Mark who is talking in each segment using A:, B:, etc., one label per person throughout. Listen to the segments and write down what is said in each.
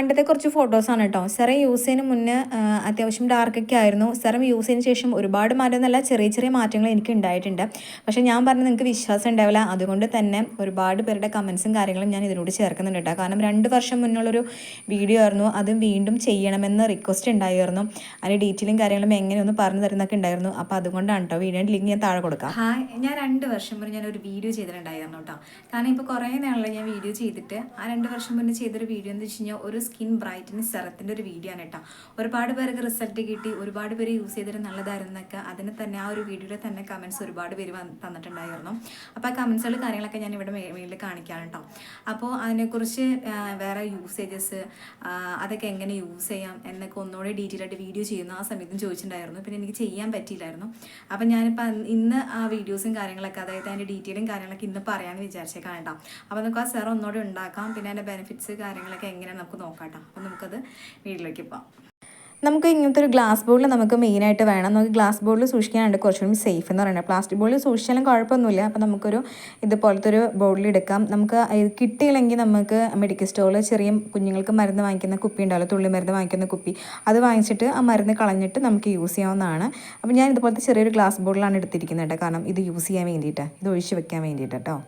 A: പണ്ടത്തെ കുറച്ച് ഫോട്ടോസാണ് കേട്ടോ സെറം യൂസ് ചെയ്യുന്ന മുന്നേ അത്യാവശ്യം ഡാർക്കൊക്കെ ആയിരുന്നു. സെറം യൂസ് ചെയ്തതിന് ശേഷം ഒരുപാട് മാറ്റം നല്ല ചെറിയ ചെറിയ മാറ്റങ്ങൾ എനിക്ക് ഉണ്ടായിട്ടുണ്ട്. പക്ഷേ ഞാൻ പറഞ്ഞത് നിങ്ങൾക്ക് വിശ്വാസം ഉണ്ടാവില്ല. അതുകൊണ്ട് തന്നെ ഒരുപാട് പേരുടെ കമൻസും കാര്യങ്ങളും ഞാൻ ഇതിനോട് ചേർക്കുന്നുണ്ട് കേട്ടോ കാരണം രണ്ട് വർഷം മുന്നുള്ളൊരു വീഡിയോ ആയിരുന്നു. അതും വീണ്ടും ചെയ്യണമെന്ന് റിക്വസ്റ്റ് ഉണ്ടായിരുന്നു. അതിന്റെ ഡീറ്റെയിലും കാര്യങ്ങളും എങ്ങനെയൊന്ന് പറഞ്ഞു തരുന്നൊക്കെ ഉണ്ടായിരുന്നു. അപ്പോൾ അതുകൊണ്ടാണ് കേട്ടോ വീഡിയോ ലിങ്ക് ഞാൻ താഴെ കൊടുക്കാം.
B: ഹായ് ഞാൻ രണ്ട് വർഷം മുന്നേ ഞാൻ ഒരു വീഡിയോ ചെയ്തിട്ടുണ്ടായിരുന്നു കേട്ടോ കാരണം ഇപ്പോൾ കുറേ നാളെ ഞാൻ വീഡിയോ ചെയ്തിട്ട് ആ രണ്ട് വർഷം മുന്നേ ചെയ്തൊരു വീഡിയോ എന്ന് വെച്ച് കഴിഞ്ഞാൽ ഒരു സ്കിൻ ബ്രൈറ്റനിങ് സെറത്തിന്റെ ഒരു വീഡിയോ ആണ് കേട്ടോ. ഒരുപാട് പേർക്ക് റിസൾട്ട് കിട്ടി ഒരുപാട് പേര് യൂസ് ചെയ്തിട്ട് നല്ലതായിരുന്നൊക്കെ. അതിന് തന്നെ ആ ഒരു വീഡിയോയിൽ തന്നെ കമൻസ് ഒരുപാട് പേര് തന്നിട്ടുണ്ടായിരുന്നു. അപ്പോൾ ആ കമൻസുകൾ കാര്യങ്ങളൊക്കെ ഞാൻ ഇവിടെ മേളിൽ കാണിക്കാണ് കേട്ടോ. അപ്പോൾ അതിനെക്കുറിച്ച് വേറെ യൂസേജസ് അതൊക്കെ എങ്ങനെ യൂസ് ചെയ്യാം എന്നൊക്കെ ഒന്നുകൂടെ ഡീറ്റെയിൽ ആയിട്ട് വീഡിയോ ചെയ്യുന്നു ആ സമയത്തും ചോദിച്ചിട്ടുണ്ടായിരുന്നു. പിന്നെ എനിക്ക് ചെയ്യാൻ പറ്റിയില്ലായിരുന്നു. അപ്പം ഞാനിപ്പോൾ ഇന്ന് ആ വീഡിയോസും കാര്യങ്ങളൊക്കെ അതായത് അതിന്റെ ഡീറ്റെയിലും കാര്യങ്ങളൊക്കെ ഇന്ന് പറയാമെന്ന് വിചാരിച്ചേക്കാം കേട്ടോ. അപ്പോൾ നമുക്ക് ആ സെറ ഒന്നുകൂടെ ഉണ്ടാക്കാം. പിന്നെ അതിന്റെ ബെനിഫിറ്റ്സ് കാര്യങ്ങളൊക്കെ എങ്ങനെയാണ് നമുക്ക് നോക്കാം. കേട്ടോ അപ്പം നമുക്കത് വീട്ടിലേക്ക് പോകാം
A: നമുക്ക് ഇങ്ങനത്തെ ഒരു ഗ്ലാസ് ബോളിൽ നമുക്ക് മെയിനായിട്ട് വേണം. നമുക്ക് ഗ്ലാസ് ബോളിൽ സൂക്ഷിക്കാനായിട്ട് കുറച്ചുകൂടി സേഫ് എന്ന് പറയുന്നത്. പ്ലാസ്റ്റിക് ബോളിൽ സൂക്ഷിച്ചാലും കുഴപ്പമൊന്നുമില്ല. അപ്പോൾ നമുക്കൊരു ഇതുപോലത്തെ ഒരു ബോളിൽ എടുക്കാം. നമുക്ക് കിട്ടിയില്ലെങ്കിൽ നമുക്ക് മെഡിക്കൽ സ്റ്റോറിൽ ചെറിയ കുഞ്ഞുങ്ങൾക്ക് മരുന്ന് വാങ്ങിക്കുന്ന കുപ്പി ഉണ്ടാവില്ല തുള്ളി മരുന്ന് വാങ്ങിക്കുന്ന കുപ്പി. അത് വാങ്ങിച്ചിട്ട് ആ മരുന്ന് കളഞ്ഞിട്ട് നമുക്ക് യൂസ് ചെയ്യാവുന്നതാണ്. അപ്പോൾ ഞാൻ ഇതുപോലത്തെ ചെറിയൊരു ഗ്ലാസ് ബോളിലാണ് എടുത്തിരിക്കുന്നത് കേട്ടോ. കാരണം ഇത് യൂസ് ചെയ്യാൻ വേണ്ടിയിട്ട്. ഇത് ഒഴിച്ച് വെക്കാൻ വേണ്ടിയിട്ട് കേട്ടോ.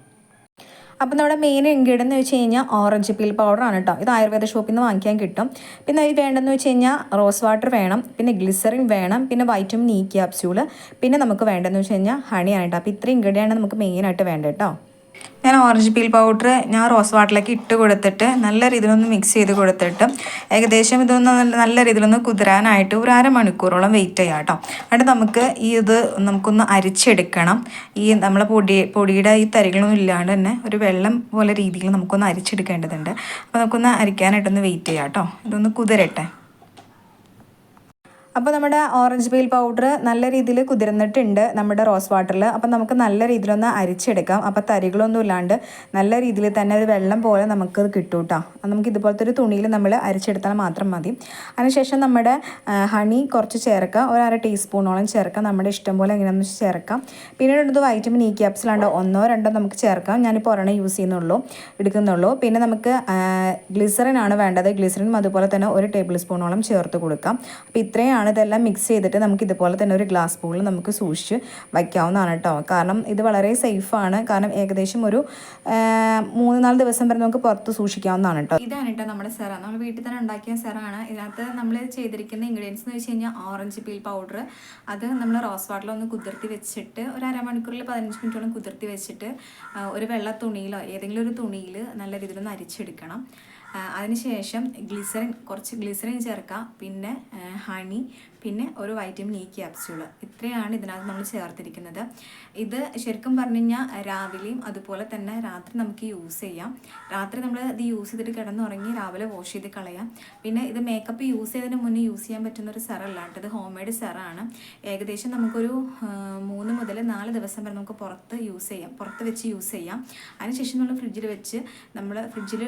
A: അപ്പോൾ നമ്മുടെ മെയിൻ ഇൻഗ്രീഡിയന്റ് എന്ന് വെച്ച് കഴിഞ്ഞാൽ ഓറഞ്ച് പീൽ ആണ് കേട്ടോ ഇത് ആയുർവേദ ഷോപ്പിൽ നിന്ന് വാങ്ങിക്കാൻ കിട്ടും. പിന്നെ ഇത് വേണ്ടതെന്ന് വെച്ച് കഴിഞ്ഞാൽ റോസ് വാട്ടർ വേണം പിന്നെ ഗ്ലിസറിൻ വേണം പിന്നെ വൈറ്റമിൻ ഇ ക്യാപ്സ്യൂൾ പിന്നെ നമുക്ക് വേണ്ടതെന്ന് വെച്ച് കഴിഞ്ഞാൽ ഹണിയാണ് കേട്ടോ അപ്പോൾ ഇത്രയും ഇൻഗ്രീഡിയന്റ് നമുക്ക് മെയിനായിട്ട് വേണ്ടത് കേട്ടോ ഞാൻ ഓറഞ്ച് പീൽ പൗഡർ ഞാൻ റോസ് വാട്ടറിലേക്ക് ഇട്ട് കൊടുത്തിട്ട് നല്ല രീതിയിലൊന്ന് മിക്സ് ചെയ്ത് കൊടുത്തിട്ട് ഏകദേശം ഇതൊന്ന് നല്ല- രീതിയിലൊന്ന് കുതിരാനായിട്ട് ഒരു അരമണിക്കൂറോളം വെയിറ്റ് ചെയ്യാം കേട്ടോ. എന്നിട്ട് നമുക്ക് ഈ ഇത് നമുക്കൊന്ന് അരിച്ചെടുക്കണം. ഈ നമ്മളെ പൊടി പൊടിയുടെ ഈ തരികളൊന്നും ഇല്ലാണ്ട് തന്നെ ഒരു വെള്ളം പോലെ രീതിയിൽ നമുക്കൊന്ന് അരിച്ചെടുക്കേണ്ടതുണ്ട്. അപ്പോൾ നമുക്കൊന്ന് അരിക്കാനായിട്ടൊന്ന് വെയിറ്റ് ചെയ്യാം കേട്ടോ. ഇതൊന്ന് കുതിരട്ടെ. അപ്പോൾ നമ്മുടെ ഓറഞ്ച് പീൽ പൗഡർ നല്ല രീതിയിൽ കുതിർന്നിട്ടുണ്ട് നമ്മുടെ റോസ് വാട്ടറിൽ അപ്പോൾ നമുക്ക് നല്ല രീതിയിലൊന്ന് അരിച്ചെടുക്കാം. അപ്പോൾ തരികളൊന്നും ഇല്ലാണ്ട് നല്ല രീതിയിൽ തന്നെ ഒരു വെള്ളം പോലെ നമുക്ക് കിട്ടും കേട്ടോ നമുക്ക് ഇതുപോലത്തെ ഒരു തുണിയിൽ നമ്മൾ അരിച്ചെടുത്താൽ മാത്രം മതി. അതിനുശേഷം നമ്മുടെ ഹണി കുറച്ച് ചേർക്കാം. ഒരു അര ടീസ്പൂണോളം ചേർക്കാം. നമ്മുടെ ഇഷ്ടം പോലെ എങ്ങനെയാണെന്ന് വെച്ചാൽ ചേർക്കാം. പിന്നീട് ഇത് വൈറ്റമിൻ ഇ ക്യാപ്സിലാണ്ട് ഒന്നോ രണ്ടോ നമുക്ക് ചേർക്കാം. ഞാനിപ്പോൾ ഒരെണ്ണം യൂസ് ചെയ്യുന്നുള്ളൂ എടുക്കുന്നുള്ളൂ. പിന്നെ നമുക്ക് ഗ്ലിസറിനാണ് വേണ്ടത്. ഗ്ലിസറിനും അതുപോലെ തന്നെ ഒരു ടേബിൾ സ്പൂണോളം ചേർത്ത് കൊടുക്കാം. അപ്പോൾ ഇത്രയാണ് ഇതെല്ലാം മിക്സ് ചെയ്തിട്ട് നമുക്ക് ഇതുപോലെ തന്നെ ഒരു ഗ്ലാസ് ബോളിൽ നമുക്ക് സൂക്ഷിച്ച് വയ്ക്കാവുന്നതാണ് കേട്ടോ കാരണം ഇത് വളരെ സേഫാണ് കാരണം ഏകദേശം ഒരു മൂന്ന് നാല് ദിവസം വരെ നമുക്ക് പുറത്ത് സൂക്ഷിക്കാവുന്നതാണ് കേട്ടോ
B: ഇതാണ് കേട്ടോ നമ്മുടെ സെറ. നമ്മൾ വീട്ടിൽ തന്നെ ഉണ്ടാക്കിയ സെറാണ് ഇതിനകത്ത് നമ്മൾ ചെയ്തിരിക്കുന്ന ഇൻഗ്രീഡിയൻസ് എന്ന് വെച്ച് കഴിഞ്ഞാൽ ഓറഞ്ച് പീൽ പൗഡർ അത് നമ്മൾ റോസ് വാട്ടറിൽ ഒന്ന് കുതിർത്തി വെച്ചിട്ട് ഒരു അരമണിക്കൂറിൽ പതിനഞ്ച് മിനിറ്റോളം കുതിർത്തി വെച്ചിട്ട് ഒരു വെള്ള തുണിയിലോ ഏതെങ്കിലും ഒരു തുണിയിൽ നല്ല രീതിയിൽ ഒന്ന് അരിച്ചെടുക്കണം. അതിനുശേഷം ഗ്ലിസറിൻ കുറച്ച് ഗ്ലിസറിൻ ചേർക്കാം. പിന്നെ ഹണി പിന്നെ ഒരു വൈറ്റമിൻ ഇ ക്യാപ്സ്യൂൾ ഇത്രയാണ് ഇതിനകത്ത് നമ്മൾ ചേർത്തിരിക്കുന്നത്. ഇത് ശരിക്കും പറഞ്ഞു കഴിഞ്ഞാൽ രാവിലെയും അതുപോലെ തന്നെ രാത്രി നമുക്ക് യൂസ് ചെയ്യാം. രാത്രി നമ്മൾ ഇത് യൂസ് ചെയ്തിട്ട് കിടന്നുറങ്ങി രാവിലെ വാഷ് ചെയ്ത് കളയാം. പിന്നെ ഇത് മേക്കപ്പ് യൂസ് ചെയ്തതിന് മുന്നേ യൂസ് ചെയ്യാൻ പറ്റുന്ന ഒരു സെറല്ല കേട്ടോ. ഇത് ഹോം മെയ്ഡ് സെറാണ് ഏകദേശം നമുക്കൊരു മൂന്ന് മുതൽ നാല് ദിവസം വരെ നമുക്ക് പുറത്ത് യൂസ് ചെയ്യാം. പുറത്ത് വെച്ച് യൂസ് ചെയ്യാം. അതിനുശേഷം നമ്മൾ ഫ്രിഡ്ജിൽ വെച്ച് നമ്മൾ ഫ്രിഡ്ജിൽ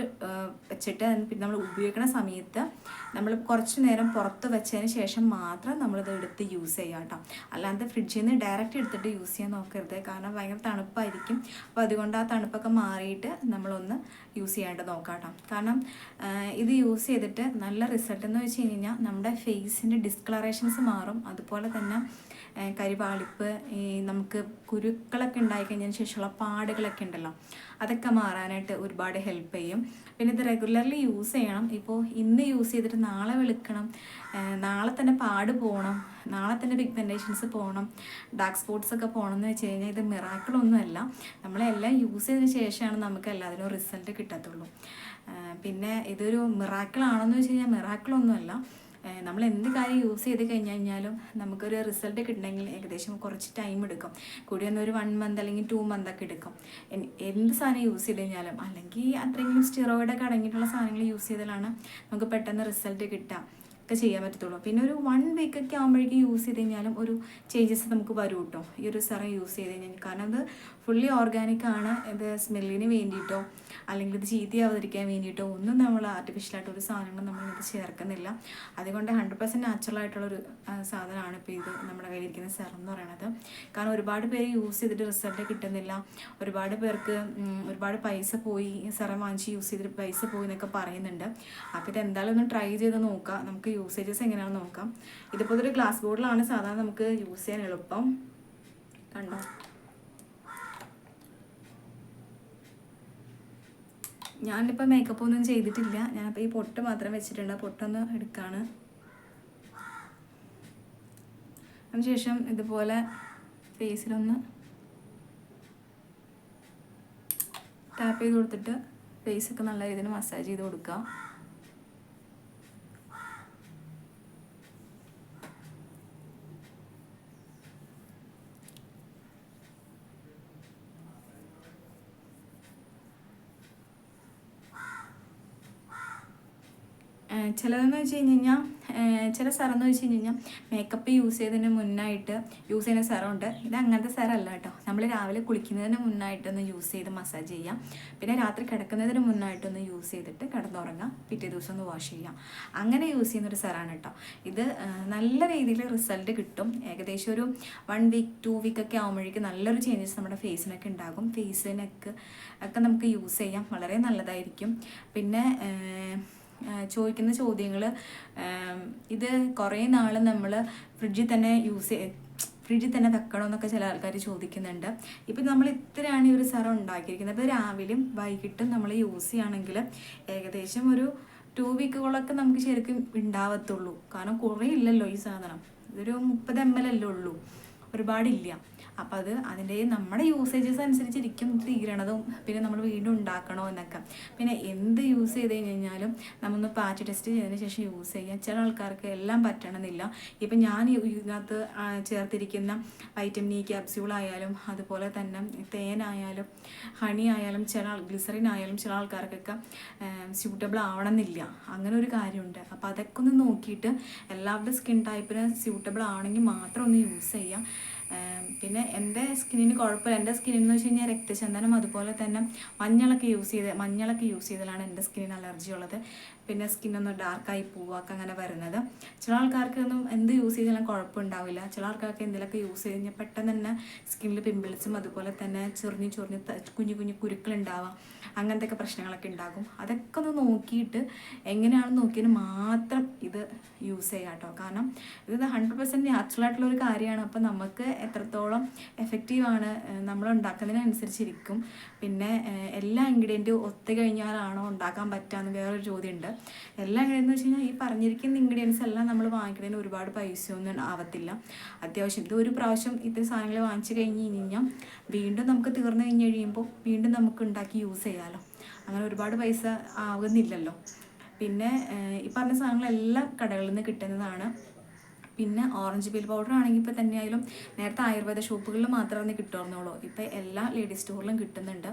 B: വെച്ചിട്ട് പിന്നെ നമ്മൾ ഉപയോഗിക്കുന്ന സമയത്ത് നമ്മൾ കുറച്ച് നേരം പുറത്ത് വെച്ചതിന് ശേഷം മാത്രം നമ്മളിത് എടുത്ത് യൂസ് ചെയ്യാം കേട്ടോ അല്ലാതെ ഫ്രിഡ്ജിൽ നിന്ന് ഡയറക്റ്റ് എടുത്തിട്ട് യൂസ് ചെയ്യാൻ നോക്കരുത്. കാരണം ഭയങ്കര തണുപ്പായിരിക്കും. അപ്പോൾ അതുകൊണ്ട് ആ തണുപ്പൊക്കെ മാറിയിട്ട് നമ്മളൊന്ന് യൂസ് ചെയ്യാനായിട്ട് നോക്കാം കേട്ടോ കാരണം ഇത് യൂസ് ചെയ്തിട്ട് നല്ല റിസൾട്ട് എന്ന് വെച്ച് കഴിഞ്ഞാൽ നമ്മുടെ ഫേസിന്റെ ഡിസ്കളറേഷൻസ് മാറും. അതുപോലെ തന്നെ കരിവാളിപ്പ് ഈ നമുക്ക് കുരുക്കളൊക്കെ ഉണ്ടായി കഴിഞ്ഞതിന് ശേഷമുള്ള പാടുകളൊക്കെ ഉണ്ടല്ലോ അതൊക്കെ മാറാനായിട്ട് ഒരുപാട് ഹെൽപ്പ് ചെയ്യും. പിന്നെ ഇത് റെഗുലർലി യൂസ് ചെയ്യണം. ഇപ്പോൾ ഇന്ന് യൂസ് ചെയ്തിട്ട് നാളെ വെളുക്കണം നാളെ തന്നെ പാട് പോകണം നാളെ തന്നെ പിഗ്മെന്റേഷൻസ് പോകണം ഡാർക്ക് സ്പോട്ട്സ് ഒക്കെ പോകണം എന്ന് വെച്ച് കഴിഞ്ഞാൽ ഇത് മിറാക്കിളൊന്നുമല്ല നമ്മളെല്ലാം യൂസ് ചെയ്തതിന് ശേഷമാണ് നമുക്ക് എല്ലാത്തിനും റിസൾട്ട് കിട്ടത്തുള്ളൂ. പിന്നെ ഇതൊരു മിറാക്കിളാണെന്ന് വെച്ച് കഴിഞ്ഞാൽ മിറാക്കിളൊന്നുമല്ല. നമ്മൾ എന്ത് കാര്യം യൂസ് ചെയ്ത് കഴിഞ്ഞ് കഴിഞ്ഞാലും നമുക്കൊരു റിസൾട്ട് കിട്ടണമെങ്കിൽ ഏകദേശം കുറച്ച് ടൈം എടുക്കും. കൂടി ഒന്നൊരു വൺ മന്ത് അല്ലെങ്കിൽ ടു മന്ത് ഒക്കെ എടുക്കും. എന്ത് സാധനം യൂസ് ചെയ്ത് കഴിഞ്ഞാലും അല്ലെങ്കിൽ അത്രയെങ്കിലും സ്റ്റിറോയിഡൊക്കെ അടങ്ങിയിട്ടുള്ള സാധനങ്ങൾ യൂസ് ചെയ്താലാണ് നമുക്ക് പെട്ടെന്ന് റിസൾട്ട് കിട്ടുക ഒക്കെ ചെയ്യാൻ പറ്റത്തുള്ളൂ. പിന്നെ ഒരു വൺ വീക്ക് ഒക്കെ ആകുമ്പോഴേക്കും യൂസ് ചെയ്ത് കഴിഞ്ഞാലും ഒരു ചേഞ്ചസ് നമുക്ക് വരും കേട്ടോ ഈ ഒരു സെറം യൂസ് ചെയ്ത് കഴിഞ്ഞാൽ. കാരണം അത് ഫുള്ളി ഓർഗാനിക് ആണ്. ഇത് സ്മെല്ലിന് വേണ്ടിയിട്ടോ അല്ലെങ്കിൽ ഇത് ചീത്തയാവാതിരിക്കാൻ വേണ്ടിയിട്ടോ ഒന്നും നമ്മൾ ആർട്ടിഫിഷ്യലായിട്ട് ഒരു സാധനങ്ങളും ഇത് ചേർക്കുന്നില്ല. അതുകൊണ്ട് ഹൺഡ്രഡ് പെർസെന്റ് ആ, സാധനമാണ് ഇപ്പോൾ ഇത് നമ്മുടെ കയ്യിലിരിക്കുന്ന സെറം എന്ന് പറയുന്നത് കാരണം ഒരുപാട് പേര് യൂസ് ചെയ്തിട്ട് റിസൾട്ട് കിട്ടുന്നില്ല. ഒരുപാട് പേർക്ക് ഒരുപാട് പൈസ പോയി സെറം വാങ്ങിച്ച് യൂസ് ചെയ്തിട്ട് പൈസ പോയി എന്നൊക്കെ പറയുന്നുണ്ട്. അപ്പോൾ ഇത് എന്തായാലും ഒന്ന് ട്രൈ ചെയ്ത് നോക്കാം. നമുക്ക് യൂസേജസ് എങ്ങനെയാണെന്ന് നോക്കാം. ഇതിപ്പോൾ ഒരു ഗ്ലാസ് ബോട്ടിലാണ് സാധാരണ നമുക്ക് യൂസ് ചെയ്യാൻ എളുപ്പം. കണ്ടോ? ഞാനിപ്പോൾ മേക്കപ്പ് ഒന്നും ചെയ്തിട്ടില്ല. ഞാനിപ്പോൾ ഈ പൊട്ട് മാത്രം വെച്ചിട്ടുണ്ട്. പൊട്ടൊന്ന് എടുക്കാണ്. അതിനുശേഷം ഇതുപോലെ ഫേസിലൊന്ന് ടാപ്പ് ചെയ്ത് കൊടുത്തിട്ട് ഫേസൊക്കെ നല്ല രീതിയിൽ മസാജ് ചെയ്ത് കൊടുക്കുക ചിലതെന്ന് വെച്ച് കഴിഞ്ഞ് കഴിഞ്ഞാൽ ചില സാറെന്ന് വെച്ച് കഴിഞ്ഞ് കഴിഞ്ഞാൽ മേക്കപ്പ് യൂസ് ചെയ്തതിന് മുന്നായിട്ട് യൂസ് ചെയ്യുന്ന സാറുണ്ട് ഇത് അങ്ങനത്തെ സാറല്ല കേട്ടോ. നമ്മൾ രാവിലെ കുളിക്കുന്നതിന് മുന്നായിട്ടൊന്ന് യൂസ് ചെയ്ത് മസാജ് ചെയ്യാം. പിന്നെ രാത്രി കിടക്കുന്നതിന് മുന്നായിട്ടൊന്ന് യൂസ് ചെയ്തിട്ട് കിടന്നുറങ്ങാം. പിറ്റേ ദിവസം ഒന്ന് വാഷ് ചെയ്യാം. അങ്ങനെ യൂസ് ചെയ്യുന്ന ഒരു സെറാണ് കേട്ടോ. ഇത് നല്ല രീതിയിൽ റിസൾട്ട് കിട്ടും. ഏകദേശം ഒരു വൺ വീക്ക് ടു വീക്ക് ഒക്കെ ആകുമ്പോഴേക്കും നല്ലൊരു ചേഞ്ചസ് നമ്മുടെ ഫേസിനൊക്കെ ഉണ്ടാകും. ഫേസിനൊക്കെ ഒക്കെ നമുക്ക് യൂസ് ചെയ്യാം. വളരെ നല്ലതായിരിക്കും. പിന്നെ ചോദിക്കുന്ന ചോദ്യങ്ങൾ ഇത് കുറേ നാൾ നമ്മൾ ഫ്രിഡ്ജിൽ തന്നെ യൂസ് ഫ്രിഡ്ജിൽ തന്നെ വെക്കണമെന്നൊക്കെ ചില ആൾക്കാർ ചോദിക്കുന്നുണ്ട്. ഇപ്പം നമ്മൾ ഇത്രയാണ് ഈ ഒരു സെറം ഉണ്ടാക്കിയിരിക്കുന്നത്. അപ്പോൾ രാവിലെയും വൈകിട്ടും നമ്മൾ യൂസ് ചെയ്യുകയാണെങ്കിൽ ഏകദേശം ഒരു ടു വീക്കുകളൊക്കെ നമുക്ക് ശരിക്കും ഉണ്ടാവത്തുള്ളൂ. കാരണം കുറേ ഇല്ലല്ലോ ഈ സാധനം. ഇതൊരു മുപ്പത് എം എൽ അല്ലേ ഉള്ളൂ. ഒരുപാടില്ല. അപ്പം അത് അതിന്റെ നമ്മുടെ യൂസേജസ് അനുസരിച്ചിരിക്കും തീരണതും. പിന്നെ നമ്മൾ വീണ്ടും ഉണ്ടാക്കണോ എന്നൊക്കെ. പിന്നെ എന്ത് യൂസ് ചെയ്ത് കഴിഞ്ഞാലും നമ്മൊന്ന് പാച്ച് ടെസ്റ്റ് ചെയ്തതിന് ശേഷം യൂസ് ചെയ്യാം ചില ആൾക്കാർക്ക് എല്ലാം പറ്റണമെന്നില്ല. ഇപ്പം ഞാൻ ഇതിനകത്ത് ചേർത്തിരിക്കുന്ന വൈറ്റമിൻ ഇ ക്യാപ്സ്യൂൾ ആയാലും അതുപോലെ തന്നെ തേനായാലും ഹണി ആയാലും ചില ഗ്ലിസറിൻ ആയാലും ചില ആൾക്കാർക്കൊക്കെ സ്യൂട്ടബിൾ ആവണമെന്നില്ല. അങ്ങനെ ഒരു കാര്യമുണ്ട്. അപ്പോൾ അതൊക്കെ ഒന്ന് നോക്കിയിട്ട് എല്ലാവരുടെ സ്കിൻ ടൈപ്പിന് സ്യൂട്ടബിൾ ആണെങ്കിൽ മാത്രം ഒന്ന് യൂസ് ചെയ്യാം. പിന്നെ എന്റെ സ്കിന്നിന് കുഴപ്പമില്ല. എന്റെ സ്കിന്നിന് വെച്ച് കഴിഞ്ഞാൽ രക്തചന്ദനം അതുപോലെ തന്നെ മഞ്ഞളൊക്കെ യൂസ് ചെയ്ത് മഞ്ഞളൊക്കെ യൂസ് ചെയ്തതാണ് എന്റെ സ്കിന്നിന് അലർജി ഉള്ളത് പിന്നെ സ്കിന്നൊന്ന് ഡാർക്കായി പോവുക അങ്ങനെ വരുന്നത്. ചില ആൾക്കാർക്കൊന്നും എന്ത് യൂസ് ചെയ്താലും കുഴപ്പമുണ്ടാവില്ല. ചില ആൾക്കാർക്ക് എന്തെങ്കിലുമൊക്കെ യൂസ് ചെയ്ത് കഴിഞ്ഞാൽ പെട്ടെന്ന് തന്നെ സ്കിന്നിൽ പിമ്പിൾസും അതുപോലെ തന്നെ ചൊറിഞ്ഞ് ചൊറിഞ്ഞ് കുഞ്ഞു കുഞ്ഞു കുരുക്കളുണ്ടാവാം അങ്ങനത്തെ ഒക്കെ പ്രശ്നങ്ങളൊക്കെ ഉണ്ടാകും. അതൊക്കെ ഒന്ന് നോക്കിയിട്ട് എങ്ങനെയാണെന്ന് നോക്കിയതിന് മാത്രം ഇത് യൂസ് ചെയ്യാം കേട്ടോ. കാരണം ഇത് ഹൺഡ്രഡ് പെർസെന്റ് നാച്ചുറൽ ആയിട്ടുള്ള ഒരു കാര്യമാണ്. അപ്പോൾ നമുക്ക് എത്രത്തോളം എഫക്റ്റീവാണ് നമ്മൾ ഉണ്ടാക്കുന്നതിനനുസരിച്ചിരിക്കും. പിന്നെ എല്ലാ ഇൻഗ്രീഡിയന്റും ഒത്തു കഴിഞ്ഞാലാണോ ഉണ്ടാക്കാൻ പറ്റുക എന്ന് വേറൊരു ചോദ്യമുണ്ട്. എല്ലാ എങ്ങനെയെന്ന് വെച്ച് കഴിഞ്ഞാൽ ഈ പറഞ്ഞിരിക്കുന്ന ഇൻഗ്രീഡിയൻസ് എല്ലാം നമ്മൾ വാങ്ങിക്കുന്നതിന് ഒരുപാട് പൈസയൊന്നും ആവത്തില്ല. അത്യാവശ്യം ഇത് ഒരു പ്രാവശ്യം ഇത്തരം സാധനങ്ങൾ വാങ്ങിച്ചു കഴിഞ്ഞ് കഴിഞ്ഞാൽ വീണ്ടും നമുക്ക് തീർന്നു കഴിഞ്ഞ് കഴിയുമ്പോൾ വീണ്ടും നമുക്ക് ഉണ്ടാക്കി യൂസ് ചെയ്യാമല്ലോ അങ്ങനെ ഒരുപാട് പൈസ ആവുന്നില്ലല്ലോ. പിന്നെ ഈ പറഞ്ഞ സാധനങ്ങളെല്ലാം കടകളിൽ നിന്ന് കിട്ടുന്നതാണ്. പിന്നെ ഓറഞ്ച് പീൽ പൗഡർ ആണെങ്കിൽ ഇപ്പോൾ തന്നെയായാലും നേരത്തെ ആയുർവേദ ഷോപ്പുകളിൽ മാത്രമേ കിട്ടുമായിരുന്നുള്ളൂ ഇപ്പോൾ എല്ലാ ലേഡീസ് സ്റ്റോറിലും കിട്ടുന്നുണ്ട്.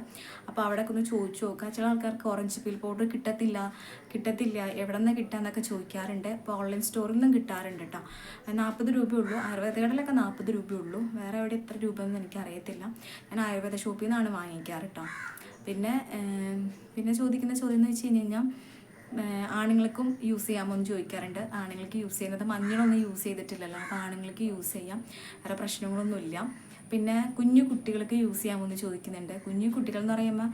B: അപ്പോൾ അവിടെയൊക്കെ ഒന്ന് ചോദിച്ചു നോക്കുക. ചില ആൾക്കാർക്ക് ഓറഞ്ച് പീൽ പൗഡർ കിട്ടത്തില്ല കിട്ടത്തില്ല എവിടെ നിന്ന് കിട്ടാന്നൊക്കെ ചോദിക്കാറുണ്ട്. ഇപ്പോൾ ഓൺലൈൻ സ്റ്റോറിൽ നിന്നും കിട്ടാറുണ്ട് കേട്ടോ നാൽപ്പത് രൂപയുള്ളൂ. ആയുർവേദ കടയിലൊക്കെ നാൽപ്പത് രൂപയുള്ളൂ. വേറെ എവിടെ എത്ര രൂപ രൂപയെന്ന് എനിക്കറിയത്തില്ല. ഞാൻ ആയുർവേദ ഷോപ്പിൽ നിന്നാണ് വാങ്ങിക്കാറ് കേട്ടോ പിന്നെ പിന്നെ ചോദിക്കുന്ന ചോദ്യം എന്ന് വെച്ച് കഴിഞ്ഞ് കഴിഞ്ഞാൽ ആണുങ്ങൾക്കും യൂസ് ചെയ്യാമോ എന്ന് ചോദിക്കാറുണ്ട്. ആണുങ്ങൾക്ക് യൂസ് ചെയ്യുന്നത് മഞ്ഞളൊന്നും യൂസ് ചെയ്തിട്ടില്ലല്ലോ. അപ്പോൾ ആണുങ്ങൾക്ക് യൂസ് ചെയ്യാം. വേറെ പ്രശ്നങ്ങളൊന്നുമില്ല. പിന്നെ കുഞ്ഞു കുട്ടികൾക്ക് യൂസ് ചെയ്യാമോ എന്ന് ചോദിക്കുന്നുണ്ട്. കുഞ്ഞു കുട്ടികൾ എന്ന് പറയുമ്പോൾ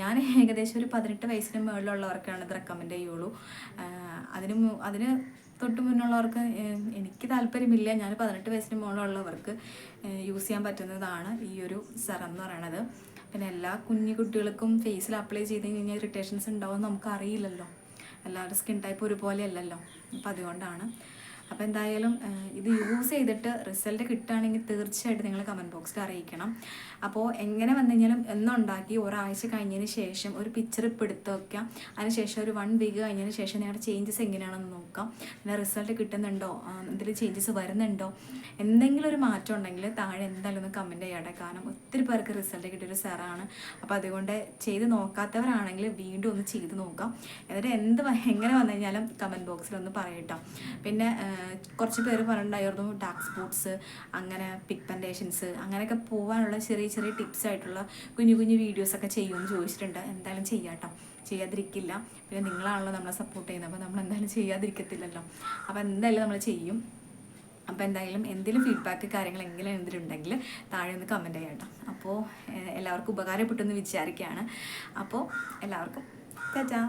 B: ഞാൻ ഏകദേശം ഒരു പതിനെട്ട് വയസ്സിന് മുകളിലുള്ളവർക്കാണ് ഇത് റെക്കമെൻഡ് ചെയ്യുള്ളൂ. അതിന് അതിന് തൊട്ട് മുന്നുള്ളവർക്ക് എനിക്ക് താല്പര്യമില്ല. ഞാൻ പതിനെട്ട് വയസ്സിന് മുകളിലുള്ളവർക്ക് യൂസ് ചെയ്യാൻ പറ്റുന്നതാണ് ഈ ഒരു സെറം എന്ന് പറയണത് പിന്നെ എല്ലാ കുഞ്ഞു കുട്ടികൾക്കും ഫേസിൽ അപ്ലൈ ചെയ്ത് കഴിഞ്ഞാൽ ഇറിറ്റേഷൻസ് ഉണ്ടാവും നമുക്ക് അറിയില്ലല്ലോ എല്ലാവരുടെ സ്കിൻ ടൈപ്പ് ഒരുപോലെ അല്ലല്ലോ അപ്പം അതുകൊണ്ടാണ് അപ്പോൾ എന്തായാലും ഇത് യൂസ് ചെയ്തിട്ട് റിസൾട്ട് കിട്ടുകയാണെങ്കിൽ തീർച്ചയായിട്ടും നിങ്ങൾ കമന്റ് ബോക്സിൽ അറിയിക്കണം. അപ്പോൾ എങ്ങനെ വന്നു കഴിഞ്ഞാലും എന്നുണ്ടാക്കി ഒരാഴ്ച കഴിഞ്ഞതിന് ശേഷം ഒരു പിക്ചർ ഇപ്പം എടുത്ത് വയ്ക്കുക അതിന് ശേഷം ഒരു വൺ വീക്ക് കഴിഞ്ഞതിന് ശേഷം നിങ്ങളുടെ ചേഞ്ചസ് എങ്ങനെയാണെന്ന് നോക്കാം. പിന്നെ റിസൾട്ട് കിട്ടുന്നുണ്ടോ? എന്തെങ്കിലും ചേഞ്ചസ് വരുന്നുണ്ടോ? എന്തെങ്കിലും ഒരു മാറ്റം ഉണ്ടെങ്കിൽ താഴെ എന്തായാലും ഒന്ന് കമന്റ് ചെയ്യട്ടെ. കാരണം ഒത്തിരി പേർക്ക് റിസൾട്ട് കിട്ടിയൊരു സെറാണ് അപ്പോൾ അതുകൊണ്ട് ചെയ്ത് നോക്കാത്തവരാണെങ്കിൽ വീണ്ടും ഒന്ന് ചെയ്ത് നോക്കാം. എന്നിട്ട് എന്ത് എങ്ങനെ വന്നു കഴിഞ്ഞാലും കമന്റ് ബോക്സിൽ ഒന്ന് പറയട്ടോ. പിന്നെ കുറച്ച് പേര് പറഞ്ഞിട്ടുണ്ടായിരുന്നു ഡാർക്ക് സ്പോട്ട്സ് അങ്ങനെ പിഗ്മെന്റേഷൻസ് അങ്ങനെയൊക്കെ പോകാനുള്ള ചെറിയ ചെറിയ ടിപ്സ് ആയിട്ടുള്ള കുഞ്ഞു കുഞ്ഞു വീഡിയോസൊക്കെ ചെയ്യുമെന്ന് ചോദിച്ചിട്ടുണ്ട്. എന്തായാലും ചെയ്യാട്ടോ. ചെയ്യാതിരിക്കില്ല. പിന്നെ നിങ്ങളാണല്ലോ നമ്മളെ സപ്പോർട്ട് ചെയ്യുന്നത്. അപ്പോൾ നമ്മൾ എന്തായാലും ചെയ്യാതിരിക്കത്തില്ലല്ലോ. അപ്പോൾ എന്തായാലും നമ്മൾ ചെയ്യും. അപ്പോൾ എന്തായാലും എന്തെങ്കിലും ഫീഡ്ബാക്ക് കാര്യങ്ങൾ എങ്കിലും എന്തെങ്കിലും താഴെ ഒന്ന് കമന്റ് ചെയ്യാട്ടോ അപ്പോൾ എല്ലാവർക്കും ഉപകാരപ്പെട്ടെന്ന് വിചാരിക്കുകയാണ്. അപ്പോൾ എല്ലാവർക്കും ടാറ്റാ.